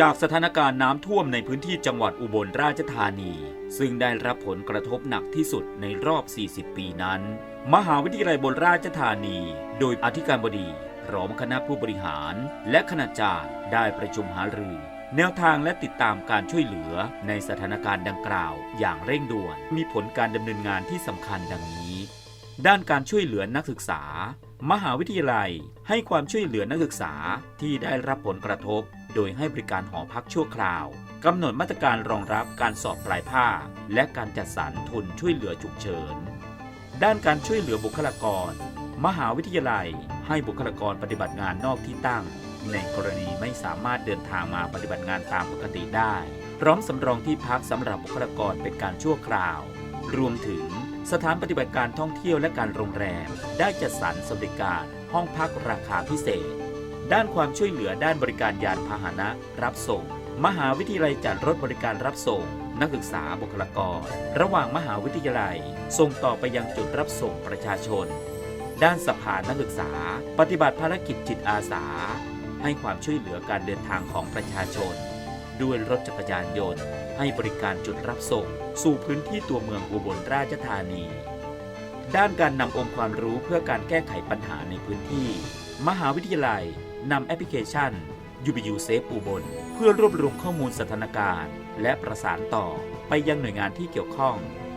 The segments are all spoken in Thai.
จากสถานการณ์น้ำท่วมในพื้นที่จังหวัดอุบลราชธานี ซึ่งได้รับผลกระทบหนักที่สุดในรอบ 40 ปีนั้น มหาวิทยาลัยบนราชธานี โดยอธิการบดีพร้อมคณะผู้บริหาร และคณาจารย์ได้ประชุมหารือ แนวทางและติดตามการช่วยเหลือในสถานการณ์ดังกล่าว อย่างเร่งด่วน มีผลการดำเนินงานที่สำคัญดังนี้ ด้านการช่วยเหลือนักศึกษา มหาวิทยาลัยให้ความช่วยเหลือนักศึกษาที่ได้รับผลกระทบ โดยให้บริการหอพักชั่วคราวกำหนดมาตรการรองรับการสอบปลายภาคและการจัดสรรทุนช่วยเหลือฉุกเฉิน ด้านการช่วยเหลือบุคลากร มหาวิทยาลัยให้บุคลากรปฏิบัติงานนอกที่ตั้ง ในกรณีไม่สามารถเดินทางมาปฏิบัติงานตามปกติได้ พร้อมสำรองที่พักสำหรับบุคลากรเป็นการชั่วคราว รวมถึงสถานปฏิบัติการท่องเที่ยวและการโรงแรม ได้จัดสรรสวัสดิการ ห้องพักราคาพิเศษ ด้านความช่วยเหลือด้านบริการยานพาหนะรับส่ง มหาวิทยาลัยจัดรถบริการรับส่ง นักศึกษาบุคลากร ระหว่างมหาวิทยาลัย ส่งต่อไปยังจุดรับส่งประชาชน ด้านสภานักศึกษา ปฏิบัติภารกิจจิตอาสา ให้ความช่วยเหลือการเดินทางของประชาชน ด้วยรถจักรยานยนต์ ให้บริการจุดรับส่ง สู่พื้นที่ตัวเมืองอุบลราชธานี ด้านการนำองค์ความรู้เพื่อการแก้ไขปัญหาในพื้นที่ มหาวิทยาลัย นำแอปพลิเคชัน UBU Safe อุบลเพื่อรวบรวมข้อมูลสถานการณ์ และประสานต่อไปยังหน่วยงานที่เกี่ยวข้อง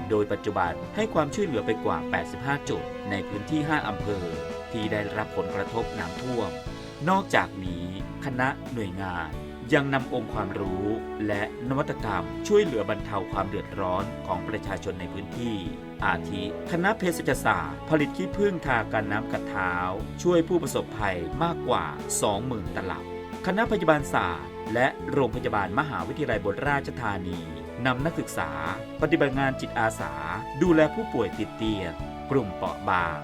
โดยปัจจุบันให้ความช่วยเหลือไปกว่า 85 จุด ในพื้นที่ 5 อำเภอ ที่ได้รับผลกระทบน้ำท่วม นอกจากนี้ คณะหน่วยงาน ยังนำองค์ความรู้ และนวัตกรรมช่วยเหลือบรรเทาความเดือดร้อนของประชาชนในพื้นที่ อาทิคณะเภสัชศาสตร์ผลิตขี้ผึ้งทากันน้ำกัดเท้า ช่วยผู้ประสบภัยมากกว่า 20,000 ตลับ คณะพยาบาลศาสตร์ และโรงพยาบาลมหาวิทยาลัยบนราชธานีนำนักศึกษา ปฏิบัติงานจิตอาสา ดูแลผู้ป่วยติดเตียงกลุ่มเปราะบาง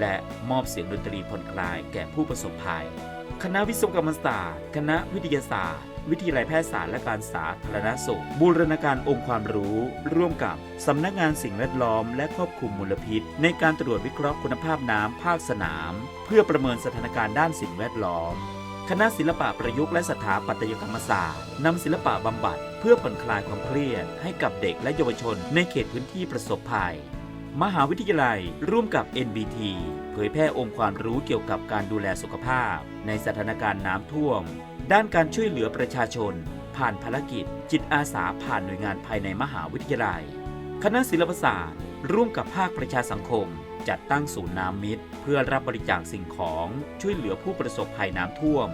และมอบเสียงดนตรีผ่อนคลายแก่ผู้ประสบภัย คณะวิศวกรรมศาสตร์ คณะวิทยาศาสตร์ วิทยาลัยแพทยศาสตร์และการสาธารณสุข บูรณาการองค์ความรู้ ร่วมกับสำนักงานสิ่งแวดล้อม และควบคุมมลพิษ ในการตรวจวิเคราะห์คุณภาพน้ำภาคสนาม เพื่อประเมินสถานการณ์ด้านสิ่งแวดล้อม คณะศิลปะประยุกต์และสถาปัตยกรรมศาสตร์นำศิลปะบำบัด เพื่อผ่อนคลายความเครียดให้กับเด็กและเยาวชน ในเขตพื้นที่ประสบภัย มหาวิทยาลัย ร่วมกับ NBT เผยแพร่องค์ความรู้เกี่ยวกับการดูแลสุขภาพ ในสถานการณ์น้ำท่วม ด้านการช่วยเหลือประชาชน ผ่านภารกิจ จิตอาสาผ่านหน่วยงานภายในมหาวิทยาลัย คณะศิลปศาสตร์ ร่วมกับภาคประชาสังคม จัดตั้งศูนย์น้ำมิตร เพื่อรับบริจาคสิ่งของช่วยเหลือผู้ประสบภัยน้ำท่วม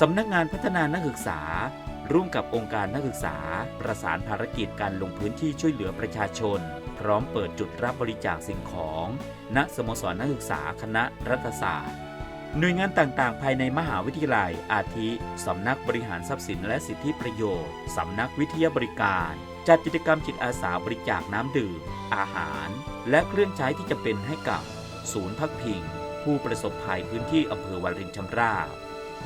สำนักงานพัฒนานักศึกษา ร่วมกับองค์การนักศึกษา ประสานภารกิจการลงพื้นที่ช่วยเหลือประชาชน พร้อมเปิดจุดรับบริจาคสิ่งของ ณ สโมสรนักศึกษาคณะรัฐศาสตร์ หน่วยงานต่างๆ ภายในมหาวิทยาลัย อาทิ สำนักบริหารทรัพย์สินและสิทธิประโยชน์ สำนักวิทยาบริการ จัดกิจกรรมจิตอาสาบริจาคน้ำดื่ม อาหาร และเครื่องใช้ที่จะเป็นให้กับศูนย์พักพิง ผู้ประสบภัยพื้นที่อำเภอวารินชำราบ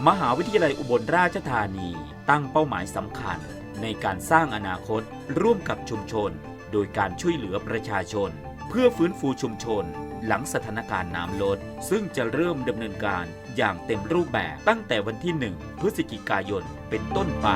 มหาวิทยาลัยอุบลราชธานี ตั้งเป้าหมายสำคัญในการสร้างอนาคตร่วมกับชุมชน โดยการช่วยเหลือประชาชน เพื่อฟื้นฟูชุมชน หลังสถานการณ์น้ำลด ซึ่งจะเริ่มดำเนินการอย่างเต็มรูปแบบตั้งแต่วันที่ 1 พฤศจิกายนเป็นต้นไป